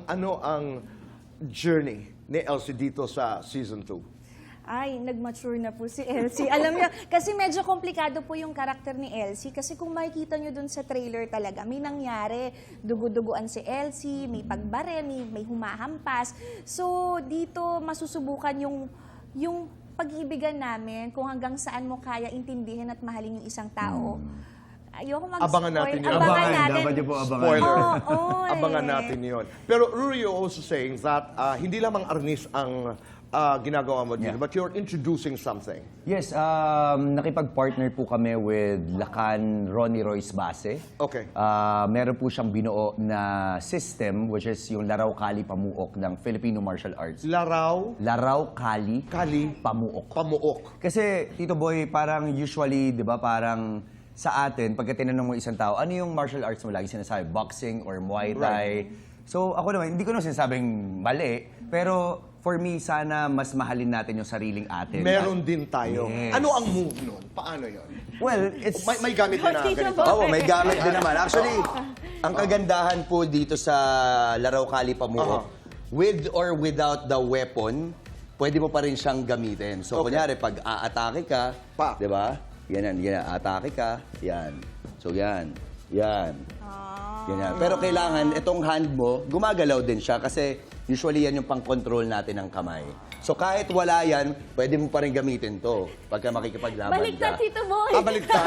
ang ano ang journey ni Elsie dito sa season 2? Ay, nag-mature na po si Elsie. Alam niyo, kasi medyo komplikado po yung karakter ni Elsie. Kasi kung makikita niyo dun sa trailer talaga, may nangyari. Dugu-duguan si Elsie, may pagbare, may, may humahampas. So, dito masusubukan yung, yung pag-ibigan namin kung hanggang saan mo kaya intindihin at mahalin yung isang tao. Ayoko mag-spoil. Abangan natin yun. Abangan Abangan, natin. dapat niyo po abangan. Spoiler. Oo, oo eh. Abangan natin yon. Pero Ruri, you're also saying that ah, hindi lamang arnis ang ah, ginagawa mo dito, Yeah. but you're introducing something. Yes, um, nakipag-partner po kami with Lacan Ronnie Royce Base. Okay. Ah, meron po siyang binuo na system which is yung Laraw Kali Pamuok ng Filipino Martial Arts. Laraw, Laraw Kali Kali, Pamuok. Pamuok. Kasi, Tito Boy, parang usually, di ba, parang sa atin, pagka tinanong mo isang tao, ano yung martial arts mo lagi sinasabi? Boxing or Muay Thai? So, ako naman, hindi ko naman sinasabing mali, pero for me, sana mas mahalin natin yung sariling atin. Meron din tayo. Yes. Ano ang move nun? Paano yon? Well, it's... May, may gamit din na Tito ganito. Boy. Oo, may gamit din naman. Actually, ang kagandahan po dito sa Laraw Kali Pamuok, with or without the weapon, pwede mo pa rin siyang gamitin. So, Okay. kunyari, pag aatake ka, Pa. di ba? Yan, yan, yan. Atake ka, yan. So, yan. Yan. Ganyan. Pero kailangan, itong hand mo, gumagalaw din siya kasi usually yan yung pang-control natin ng kamay. So kahit wala yan, pwede mo pa rin gamitin to pagka makikipaglaban Baliktad, ka. Tito Boy. Ah, baliktad.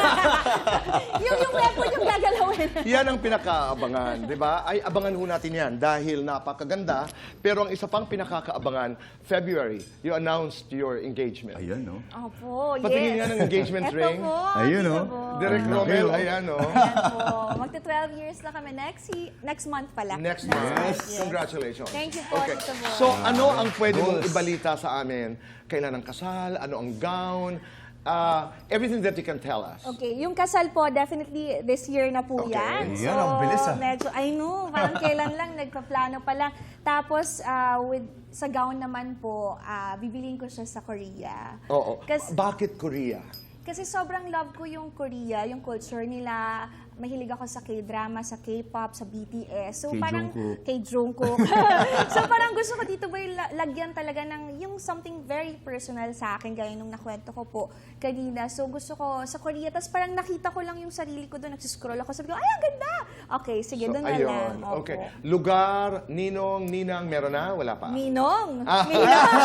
yung, yung weapon yung gagalawin. Yan ang pinakaabangan, di ba? Ay, abangan ho natin yan dahil napakaganda. Pero ang isa pang pinakakaabangan, February, you announced your engagement. Ayun, no? Opo, yes. Patingin nga ng engagement Eto ring. po, Ayun, Tito oh. Boy. Direk Ang laki, Romel, oh. ayan o. Ayan po. Magta 12 years na kami next next month pala. Next month. Yes. Congratulations. Thank you Okay. So, ano ang pwede mong ibalita sa amin? Kailan ang kasal? Ano ang gown? Uh, everything that you can tell us. Okay, yung kasal po, definitely this year na po Okay. yan. Yan, ang bilis, ah. medyo, I know, parang kailan lang, nagpa-plano pa lang. Tapos, ah, with, sa gown naman po, ah, bibiliin ko siya sa Korea. Oo. Kasi, Bakit Korea? kasi sobrang love ko yung Korea, yung culture nila. Mahilig ako sa K-drama, sa K-pop, sa BTS. So Kay parang Jungkook. kay Jungkook. so parang gusto ko dito ba lagyan talaga ng yung something very personal sa akin gaya nung nakwento ko po kanina. So gusto ko sa Korea, tapos parang nakita ko lang yung sarili ko doon, nagsiscroll ako, sabi ko, ay, ang ganda! Okay, sige, doon na lang. Opo. Okay. Lugar, ninong, ninang, meron na? Wala pa? Ninong! Ah. Ninong!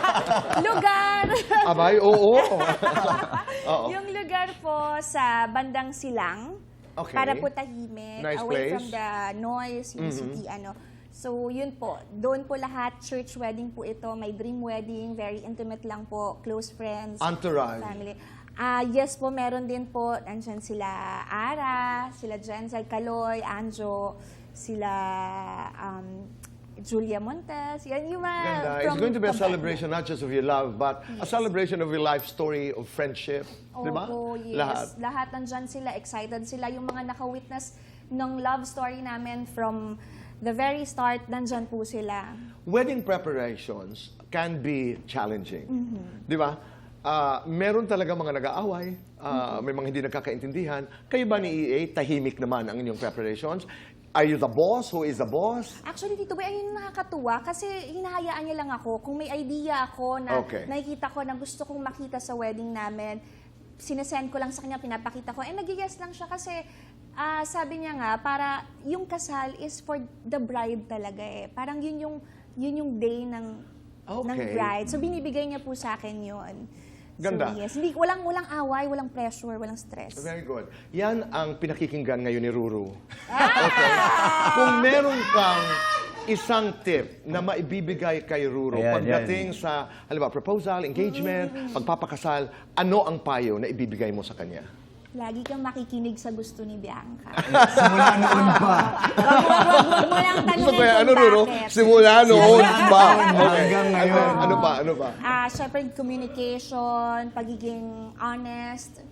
lugar! Abay, oo. Oo. Yung lugar po sa bandang Silang. Okay. Para po tahimik, Nice away place. Mm-hmm. from the noise, yung city, ano. So, yun po. Doon po lahat, church wedding po ito. My dream wedding, very intimate lang po, close friends. Entourage. Family. Ah, yes po, meron din po. Andyan sila Ara, sila Jenzel Caloy, Anjo, sila um, Julia Montes. Yan yung mga... Ganda. It's going to be a celebration not just of your love, but a celebration of your life story of friendship. Di ba? Opo, yes. Lahat. Lahat nandyan sila, excited sila. Yung mga naka-witness ng love story namin from the very start, nandyan po sila. Wedding preparations can be challenging. Mm-hmm. Di ba? Ah, meron talaga mga nag-aaway, ah, Mm-hmm. may mga hindi nagkakaintindihan. Kayo ba ni EA, tahimik naman ang inyong preparations? Are you the boss? Who is the boss? Actually, Tito Boy, ayun yung nakakatuwa kasi hinahayaan niya lang ako. Kung may idea ako na Okay. nakikita ko na gusto kong makita sa wedding namin, sinesend ko lang sa kanya, pinapakita ko. Eh, nag-yes lang siya kasi ah, sabi niya nga, para yung kasal is for the bride talaga eh. Parang yun yung, yun yung day ng, ng Okay. bride. So, binibigay niya po sa akin yun. Ganda. So, yes. Hindi, walang, walang away, walang pressure, walang stress. Very good. Yan ang pinakikinggan ngayon ni Ruru. Ah! Okay? Kung meron kang isang tip na maibibigay kay Ruru Ayan, pagdating sa, halimbawa, proposal, engagement, pagpapakasal, ano ang payo na ibibigay mo sa kanya? Lagi kang makikinig sa gusto ni Bianca. Simula noon pa. Wag, wag, wag, wag mo lang Gusto tanungin ko yan. kung Ano, bakit. Simula noon pa. Hanggang ngayon. Ano, ano pa? Ano pa? Ah, syempre communication, pagiging honest,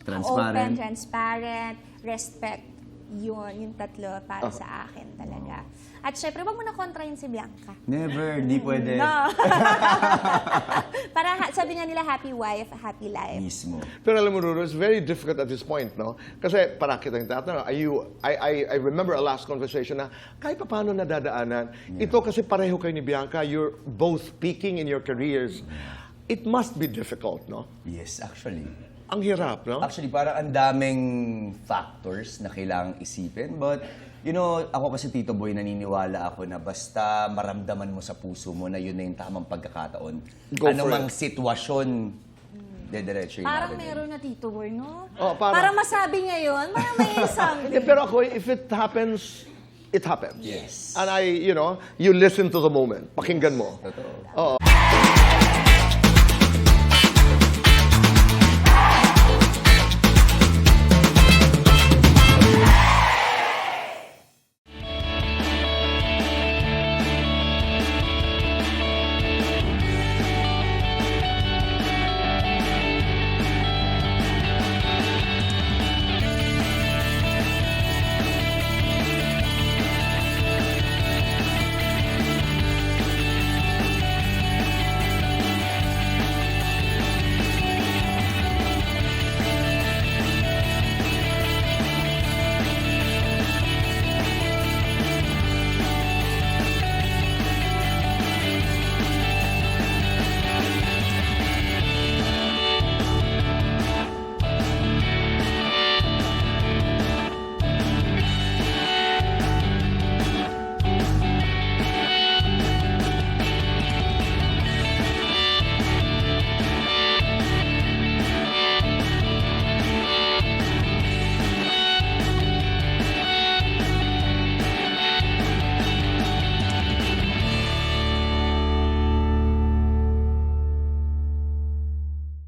Transparent. open, transparent, respect. Yun, yung tatlo para Ah. sa akin talaga. At syempre, wag mo na kontrahin si Bianca. Never, hindi pwede. No. para ha- sabi nga nila, happy wife, happy life. Mismo. Pero alam mo, Ruru, it's very difficult at this point, no? Kasi para kita yung tatanong, are you, I, I, I remember a last conversation na kahit pa paano nadadaanan. Ito kasi pareho kayo ni Bianca, you're both peaking in your careers. It must be difficult, no? Yes, actually. Ang hirap, no? Actually, parang ang daming factors na kailangang isipin. But, you know, ako kasi Tito Boy, naniniwala ako na basta maramdaman mo sa puso mo na yun na yung tamang pagkakataon. Go ano for mang sitwasyon, dediretso yun Parang natin. meron na Tito Boy, no? Oh, parang- Para masabi niya yun, may may something. pero ako, if it happens, it happens. Yes. And I, you know, you listen to the moment. Pakinggan mo. Totoo. Oo.